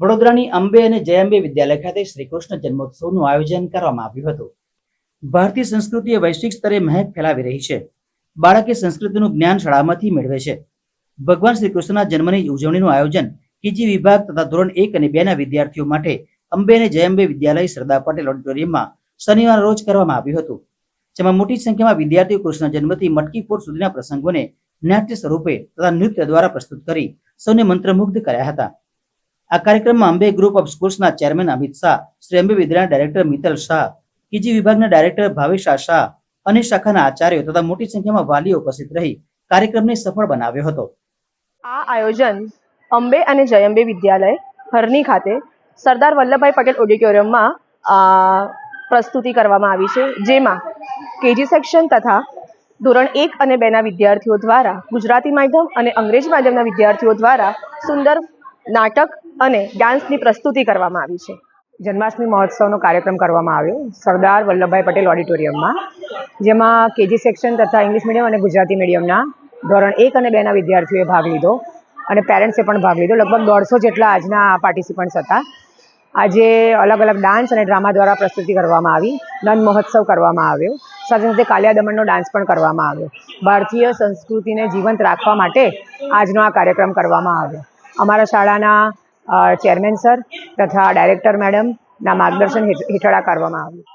વડોદરાની અંબે અને જયંબે વિદ્યાલય ખાતે શ્રી કૃષ્ણ જન્મોત્સવનું આયોજન કરવામાં આવ્યું હતું. ભારતીય સંસ્કૃતિ વૈશ્વિક સ્તરે મહેક ફેલાવી રહી છે. બાળકે સંસ્કૃતિનું જ્ઞાન શાળામાંથી મેળવે છે. ભગવાન શ્રી કૃષ્ણના જન્મની ઉજવણીનું આયોજન કીજી વિભાગ તથા ધોરણ એક અને બે ના વિદ્યાર્થીઓ માટે અંબે અને જયંબે વિદ્યાલય સરદાર પટેલ ઓડિટોરિયમમાં શનિવાર રોજ કરવામાં આવ્યું હતું. જેમાં મોટી સંખ્યામાં વિદ્યાર્થીઓ કૃષ્ણ જન્મથી મટકી ફોડ સુધીના પ્રસંગોને નાટ્ય સ્વરૂપે તથા નૃત્ય દ્વારા પ્રસ્તુત કરી સૌને મંત્રમુગ્ધ કર્યા હતા. આ કાર્યક્રમમાં અંબે ગ્રુપ ઓફ સ્કૂલ્સના ચેરમેન અમિત શાહ, શ્રી અંબે વિદ્યાના ડાયરેક્ટર મિતલ શાહ કેજી વિભાગના ડાયરેક્ટર ભાવેશ શાહ અને શાખાના આચાર્યો તથા મોટી સંખ્યામાં વાલીઓ ઉપસ્થિત રહી કાર્યક્રમને સફળ બનાવ્યો હતો. આ આયોજન અંબે અને જયંબે વિદ્યાલય હરની ખાતે સરદાર વલ્લભભાઈ પટેલ ઓડિટોરિયમમાં પ્રસ્તુતિ કરવામાં આવી છે. જેમાં કેજી સેક્શન તથા ધોરણ એક અને બેના વિદ્યાર્થીઓ દ્વારા ગુજરાતી માધ્યમ અને અંગ્રેજી માધ્યમના વિદ્યાર્થીઓ દ્વારા સુંદર નાટક અને ડાન્સની પ્રસ્તુતિ કરવામાં આવી છે. જન્માષ્ટમી મહોત્સવનો કાર્યક્રમ કરવામાં આવ્યો. સરદાર વલ્લભભાઈ પટેલ ઓડિટોરિયમમાં, જેમાં કેજી સેક્શન તથા ઇંગ્લિશ મીડિયમ અને ગુજરાતી મીડિયમના ધોરણ એક અને બેના વિદ્યાર્થીઓએ ભાગ લીધો અને પેરેન્ટ્સે પણ ભાગ લીધો. લગભગ દોઢસો જેટલા આજના પાર્ટિસિપન્ટ્સ હતા. આજે અલગ અલગ ડાન્સ અને ડ્રામા દ્વારા પ્રસ્તુતિ કરવામાં આવી. નંદ મહોત્સવ કરવામાં આવ્યો. સાથે સાથે કાલિયા દમણનો ડાન્સ પણ કરવામાં આવ્યો. ભારતીય સંસ્કૃતિને જીવંત રાખવા માટે આજનો આ કાર્યક્રમ કરવામાં આવ્યો. અમારા શાળાના ચેરમેન સર તથા ડાયરેક્ટર મેડમના માર્ગદર્શન હેઠળ આ કરવામાં આવ્યું.